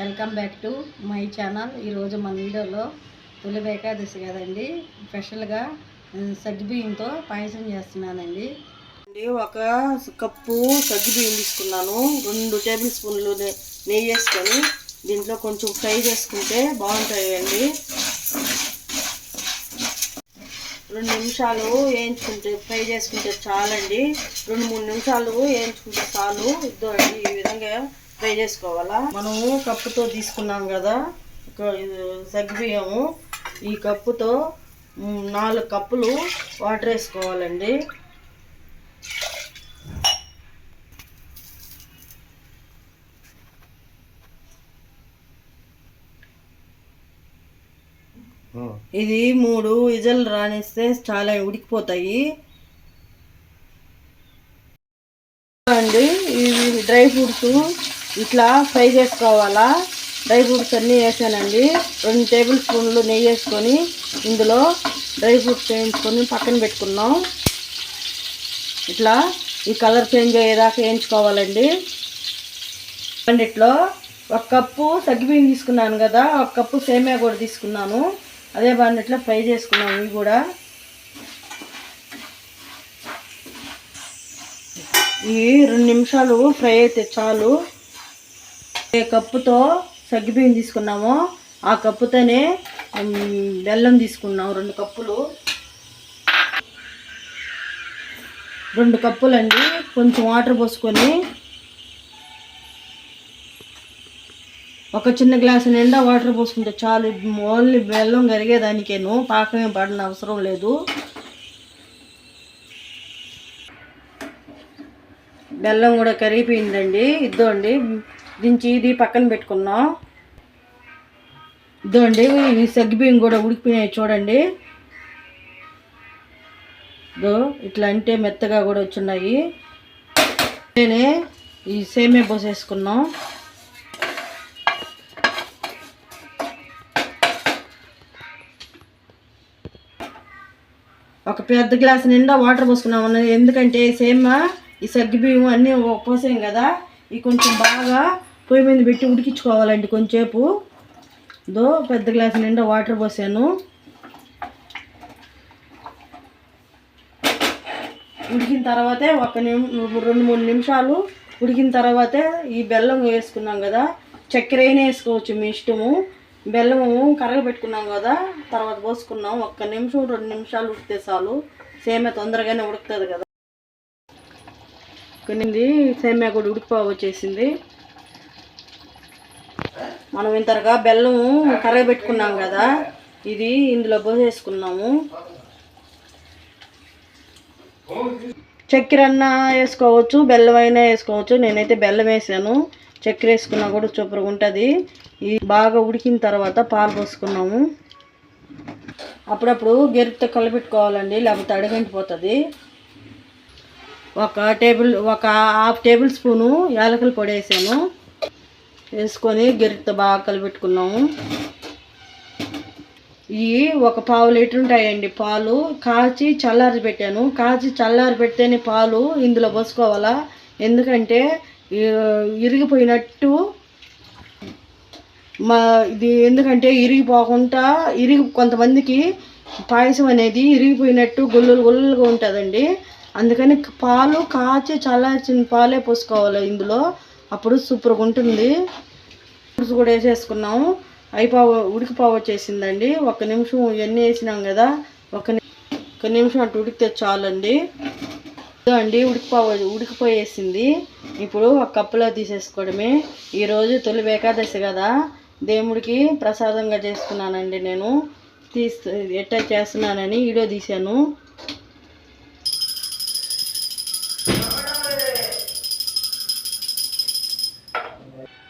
Welcome back to my channel. ఈరోజు మన వీడియోలో తొలి ఏకాదశి కదండి. స్పెషల్గా సగ్గుబియ్యంతో పాయసం చేస్తున్నానండి. ఒక కప్పు సగ్గుబియ్యం తీసుకున్నాను. రెండు టేబుల్ స్పూన్లు నెయ్యి వేసుకొని దీంట్లో కొంచెం ఫ్రై చేసుకుంటే బాగుంటాయండి. రెండు నిమిషాలు వేయించుకుంటే ఫ్రై చేసుకుంటే చాలండి. రెండు మూడు నిమిషాలు వేయించుకుంటే చాలు. ఇద్దో అండి ఈ విధంగా ఫ్రై చేసుకోవాలా? మనము కప్పుతో తీసుకున్నాం కదా ఒక సగ్గుబియ్యము ఈ కప్పుతో నాలుగు కప్పులు వాటర్ వేసుకోవాలండి. ఇది మూడు విజల్ రానిస్తే చాలా ఉడికిపోతాయి. అండి ఇవి డ్రై ఫ్రూట్స్. ఇట్లా ఫ్రై చేసుకోవాలా? డ్రై ఫ్రూట్స్ అన్నీ వేసానండి. రెండు టేబుల్ స్పూన్లు నెయ్యి వేసుకొని ఇందులో డ్రై ఫ్రూట్స్ వేయించుకొని పక్కన పెట్టుకున్నాం. ఇట్లా ఈ కలర్ చేంజ్ అయ్యేదాకా వేయించుకోవాలండి. ఇట్లో ఒక కప్పు సగ్గుబియ్యం తీసుకున్నాను కదా ఒక కప్పు సేమియా కూడా తీసుకున్నాను. అదే బాండిట్లో ఫ్రై చేసుకున్నాను ఇవి కూడా. ఇవి రెండు నిమిషాలు ఫ్రై అయితే చాలు. ఏ కప్పుతో సగ్గిపోయింది తీసుకున్నామో ఆ కప్పుతోనే బెల్లం తీసుకున్నాం రెండు కప్పులు. రెండు కప్పులండి. కొంచెం వాటర్ పోసుకొని ఒక చిన్న గ్లాసు నిండా వాటర్ పోసుకుంటే చాలు. ఓన్లీ బెల్లం కరిగేదానికేను. పాకం ఏం పడిన అవసరం లేదు. బెల్లం కూడా కరిగిపోయిందండి. ఇద్దండి. దించి ఇది పక్కన పెట్టుకున్నాం. ఇదండి ఈ సగ్గుబియ్యం కూడా ఉడికిపోయినాయి చూడండి. ఇదో ఇట్లా అంటే మెత్తగా కూడా వచ్చున్నాయి. నేనే ఈ సేమే పోసేసుకున్నాం. ఒక పెద్ద గ్లాస్ నిండా వాటర్ పోసుకున్నాం ఉన్నది ఎందుకంటే సేమ ఈ సగ్గు బియ్యం అన్నీ పోసాం కదా. ఇవి కొంచెం బాగా పొయ్యి మీద పెట్టి ఉడికించుకోవాలండి కొంచెంసేపు. దో పెద్ద గ్లాస్ నిండా వాటర్ పోసాను. ఉడికిన తర్వాతే ఒక నిమి రెండు మూడు నిమిషాలు ఉడికిన తర్వాతే ఈ బెల్లం వేసుకున్నాం కదా. చక్కెర అయినా వేసుకోవచ్చు మీ ఇష్టము. బెల్లము కరగబెట్టుకున్నాం కదా. తర్వాత పోసుకున్నాం. ఒక్క నిమిషం రెండు నిమిషాలు ఉడితే చాలు. సేమే తొందరగానే ఉడుకుతుంది కదా. కొన్ని సేమ్యా కూడా ఉడికిపో వచ్చేసింది మనం ఇంతగా బెల్లం కరగబెట్టుకున్నాం కదా ఇది ఇందులో పోసేసుకున్నాము. చక్కెర అన్నా వేసుకోవచ్చు బెల్లం అయినా వేసుకోవచ్చు నేనైతే బెల్లం వేసాను. చక్కెర వేసుకున్నా కూడా సూపర్గా ఉంటుంది. ఇది బాగా ఉడికిన తర్వాత పాలు పోసుకున్నాము. అప్పుడప్పుడు గెరిటితో కలపెట్టుకోవాలండి లేకపోతే అడగంటిపోతుంది ఒక టేబుల్ ఒక హాఫ్ టేబుల్ స్పూను యాలకుల పొడి వేసాను. వేసుకొని గెరిటితో బాగా కలిపెట్టుకున్నాము ఇవి ఒక పావు లీటర్ ఉంటాయండి పాలు. కాచి చల్లారి పెట్టాను. కాచి చల్లారి పెడితేనే పాలు ఇందులో పోసుకోవాలా? ఎందుకంటే ఇరిగిపోయినట్టు మా ఇది ఎందుకంటే ఇరిగిపోకుండా ఇరిగి కొంతమందికి పాయసం అనేది ఇరిగిపోయినట్టు గుల్లులు గుల్లులుగా ఉంటుందండి. అందుకని పాలు కాచి చల్లార్చిన పాలే పోసుకోవాలి ఇందులో. అప్పుడు సూపర్గా ఉంటుంది. పులుసు కూడా వేసేసుకున్నాము. అయిపోవ ఉడికిపోవ వచ్చేసిందండి. ఒక నిమిషం ఇవన్నీ వేసినాం కదా. ఒక ని- ఒక నిమిషం అటు ఉడికితే చాలండి. అండి ఉడికిపోవ ఉడికిపోయేసింది. ఇప్పుడు ఒక కప్పులో తీసేసుకోవడమే. ఈరోజు తొలి ఏకాదశి కదా. దేవుడికి ప్రసాదంగా చేసుకున్నానండి నేను. తీసు ఎట్టా చేస్తున్నానని వీడియో తీశాను.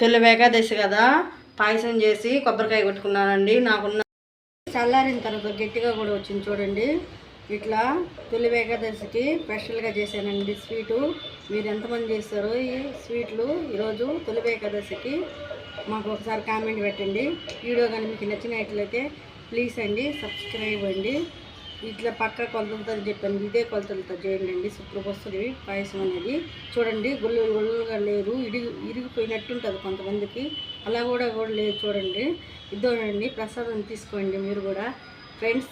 తొలి ఏకాదశి కదా పాయసం చేసి కొబ్బరికాయ కొట్టుకున్నానండి. నాకున్న చల్లారిన తర్వాత గట్టిగా కూడా వచ్చింది చూడండి. ఇట్లా తొలి ఏకాదశికి స్పెషల్గా చేశానండి స్వీటు. మీరు ఎంతమంది చేస్తారు ఈ స్వీట్లు ఈరోజు తొలి ఏకాదశికి మాకు ఒకసారి కామెంట్ పెట్టండి. వీడియో కానీ మీకు నచ్చినట్లయితే ప్లీజ్ అండి సబ్స్క్రైబ్ అండి. ఇట్లా పక్క కొలతలతో చెప్పాను ఇదే కొలతలతో చేయండి అండి పాయసం అనేది. చూడండి గుళ్ళు గుళ్ళుగా లేరు. ఇరిగి ఇరిగిపోయినట్టు ఉంటుంది కొంతమందికి. అలా కూడా కూడా లేదు చూడండి. ఇద్దోనండి ప్రసాదం తీసుకోండి మీరు కూడా. ఫ్రెండ్స్